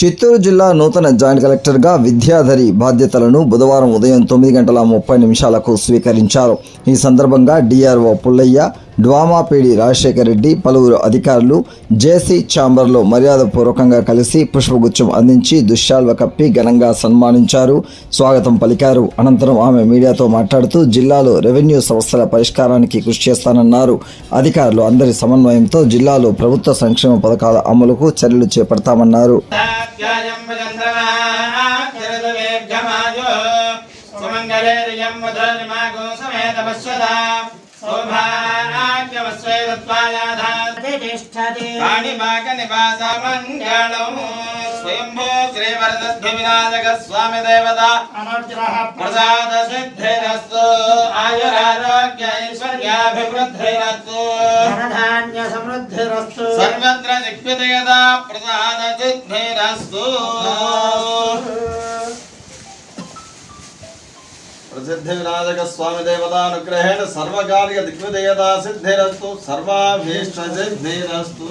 చిత్తూరు జిల్లా నూతన జాయింట్ కలెక్టర్గా విద్యాధరి బాధ్యతలను బుధవారం ఉదయం తొమ్మిది గంటల ముప్పై నిమిషాలకు స్వీకరించారు. ఈ సందర్భంగా DRO Pullaiah DWAMA PD Rajasekhara Reddy పలువురు అధికారులు జేసీ ఛాంబర్లో మర్యాదపూర్వకంగా కలిసి పుష్పగుచ్చం అందించి దుశ్శాల్వ కప్పి ఘనంగా సన్మానించారు. స్వాగతం పలికారు. అనంతరం ఆమె మీడియాతో మాట్లాడుతూ జిల్లాలో రెవెన్యూ సమస్యల పరిష్కారానికి కృషి చేస్తానన్నారు. అధికారులు అందరి సమన్వయంతో జిల్లాలో ప్రభుత్వ సంక్షేమ పథకాల అమలుకు చర్యలు చేపడతామన్నారు. సోమా కాణిపాక నివాస మంగళం స్వయంభూ శ్రీవరదస్థి వినాయక స్వామి దేవత ప్రసాద సిద్ధిరస్తు ఆయురారోగ్య ఐశ్వర్యాభివృద్ధిరస్తు ధనధాన్య సమృద్ధిరస్తు సర్వత్ర దిగ్విజయత ప్రసాద సిద్ధిరస్తు సిద్ధి వినాయక స్వామి దేవతానుగ్రహేణ సర్వకార్య దిగ్విదేయత సిద్ధిరస్తు సర్వాభీష్ట సిద్ధిరస్తు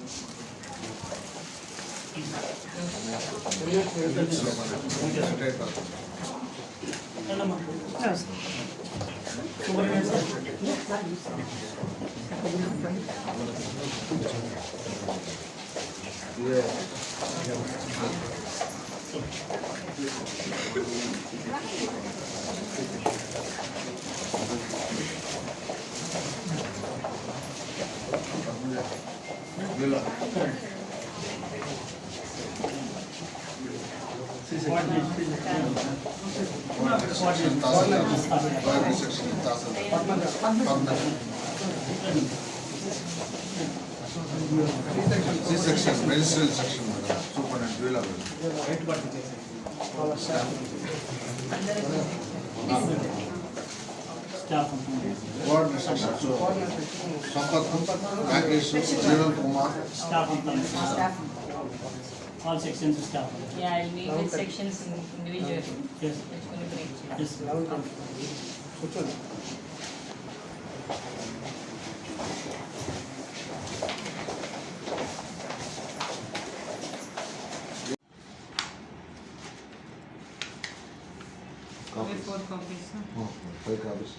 Good luck. C section medicinal section madam super and dual ward Sampath Jeevan Kumar on all sections of staff. Yeah, I'll meet with sections in- individually. Yes, It's going to be. yes. Campus. Before campus.